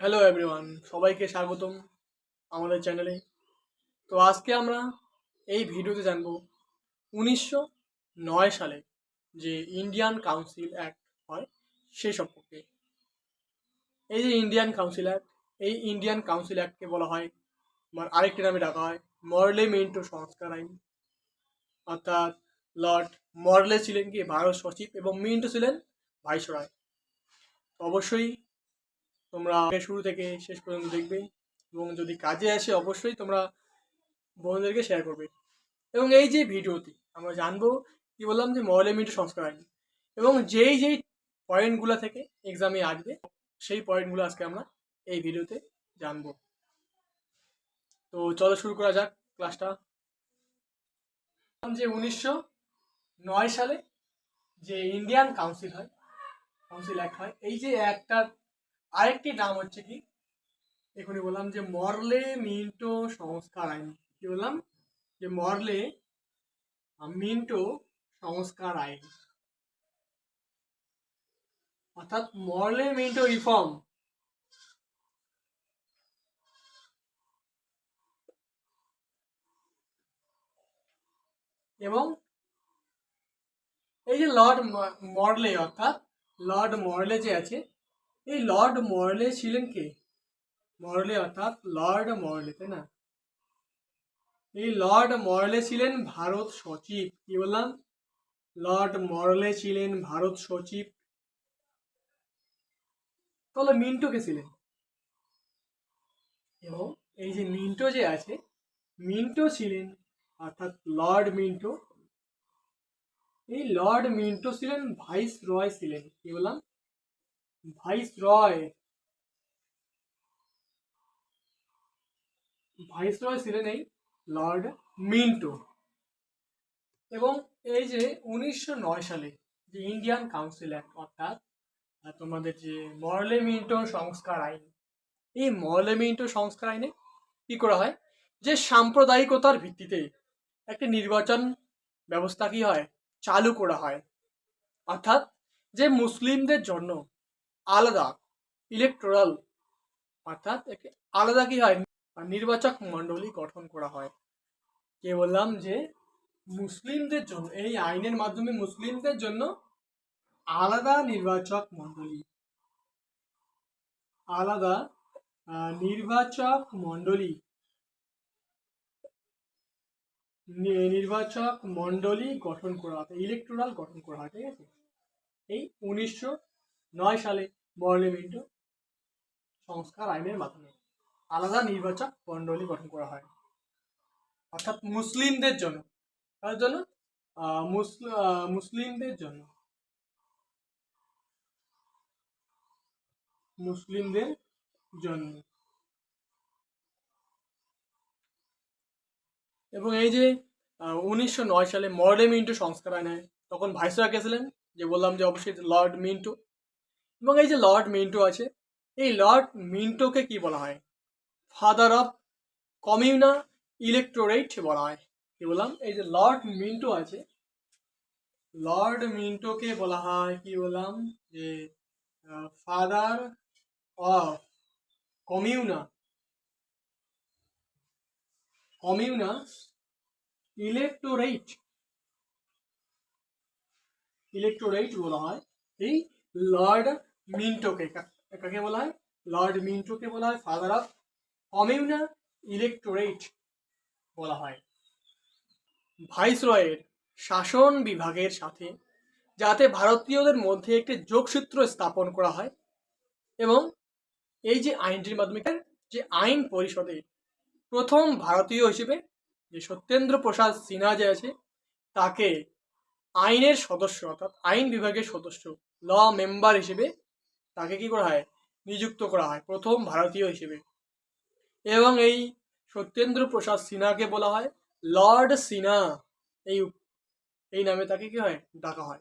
Hello everyone সবাইকে স্বাগতম আমাদের চ্যানেলে তো আজকে আমরা এই ভিডিওতে জানব উনিশশো নয় সালে যে ইন্ডিয়ান কাউন্সিল অ্যাক্ট হয়, সে সম্পর্কে। এই যে ইন্ডিয়ান কাউন্সিল অ্যাক্ট এই ইন্ডিয়ান কাউন্সিল অ্যাক্টকে বলা হয় আমার আরেকটি নামে ডাকা হয়, মরলে মিন্টো সংস্কার আইন। অর্থাৎ লর্ড মরলে ছিলেন কি ভারত সচিব এবং মিন্টো ছিলেন ভাইসরয়। অবশ্যই তোমরা শুরু থেকে শেষ পর্যন্ত দেখবে এবং যদি কাজে আসে অবশ্যই তোমরা বন্ধুদেরকে শেয়ার করবে। এবং এই যে ভিডিওতে আমরা জানব কি বললাম যে মরলেমিন্ট সংস্কার আইন। এবং যেই যেই পয়েন্টগুলো থেকে এক্সামে আসবে, সেই পয়েন্টগুলো আজকে আমরা এই ভিডিওতে জানব। তো চলো শুরু করা যাক ক্লাসটা যে উনিশশো নয় সালে যে ইন্ডিয়ান কাউন্সিল হয় কাউন্সিল অ্যাক্ট হয়, এই যে অ্যাক্টটার আরেকটি নাম হচ্ছে কি? এখনই বললাম যে মরলে মিন্টো সংস্কার আইন। কি বললাম? যে মরলে মিন্টো সংস্কার আইন। অর্থাৎ মরলে মিন্টো রিফর্ম। এবং এই যে লর্ড মরলে অর্থাৎ লর্ড মরলে যে আছে এই লর্ড মরলে ছিলেন কে? মরলে অর্থাৎ লর্ড মরলে, তাই না? এই লর্ড মরলে ছিলেন ভারত সচিব। কি বললাম? লর্ড মরলে ছিলেন ভারত সচিব। তাহলে মিন্টো কে ছিলেন? এবং এই যে মিন্টো যে আছে, মিন্টো ছিলেন, অর্থাৎ লর্ড মিন্টো। এই লর্ড মিন্টো ছিলেন, ভাইস রয় ছিলেন, কি বললাম? ভাইস রয় ভাইস রয় ছিলেন এই লর্ড মিন্টো এবং এই যে উনিশশো নয় সালে যে ইন্ডিয়ান কাউন্সিল অ্যাক্ট অর্থাৎ তোমাদের যে মরলে মিন্টো সংস্কার আইন, এই মরলে মিন্টো সংস্কার আইনে কি করা হয়? যে সাম্প্রদায়িকতার ভিত্তিতে একটা নির্বাচন ব্যবস্থা কি হয়? চালু করা হয়। অর্থাৎ, যে মুসলিমদের জন্য আলাদা ইলেকট্রাল অর্থাৎ একটি আলাদা কি হয়? নির্বাচক মণ্ডলী গঠন করা হয়। কে বললাম যে, মুসলিমদের জন্য, এই আইনের মাধ্যমে মুসলিমদের জন্য আলাদা নির্বাচক মণ্ডলী। আলাদা নির্বাচক মণ্ডলী। নির্বাচক মণ্ডলী গঠন করা হয় ইলেকটোরাল গঠন করা হয়, ঠিক আছে? এই উনিশশো নয় সালে পার্লামেন্ট সংস্কার আইনের মাধ্যমে আলাদা নির্বাচক মণ্ডলী গঠন করা হয়। অর্থাৎ মুসলিমদের জন্য। তার জন্য? মুসলিমদের জন্য। মুসলিমদের জন্য। এবং এই যে উনিশশো নয় সালে মর্ডে মিন্টু সংস্কার আইন হয় তখন ভাইসরা গেছিলেন যে বললাম যে অবশ্যই লর্ড মিন্টু। এবং এই যে লর্ড মিন্টু আছে, এই লর্ড মিন্টোকে কি বলা হয়? ফাদার অফ কমিউনা ইলেকটোরেট বলা হয়। কি বললাম? এই যে লর্ড মিন্টো আছে লর্ড মিন্টোকে বলা হয়, কি বললাম? যে father of communal communal electorate electorate বলা হয়। এই লর্ড মিন্টোকে কাকে বলা হয়? লর্ড মিন্টোকে বলা হয়, ফাদার অফ কমিউনা ইলেকটোরেট বলা হয়। ভাইসরয়ের শাসন বিভাগের সাথে, যাতে ভারতীয়দের মধ্যে একটি যোগসূত্র স্থাপন করা হয় এবং এই যে আইনটির মাধ্যমে, যে আইন পরিষদে প্রথম ভারতীয় হিসেবে যে সত্যেন্দ্র প্রসাদ সিনহা যে আছে, তাকে আইনের সদস্য অর্থাৎ আইন বিভাগের সদস্য, ল মেম্বার হিসেবে তাকে কি করা হয়? নিযুক্ত করা হয়। প্রথম ভারতীয় হিসেবে। এবং এই সত্যেন্দ্র প্রসাদ সিনহাকে বলা হয়। লর্ড সিনহা। এই এই নামে তাকে কি হয়? ডাকা হয়।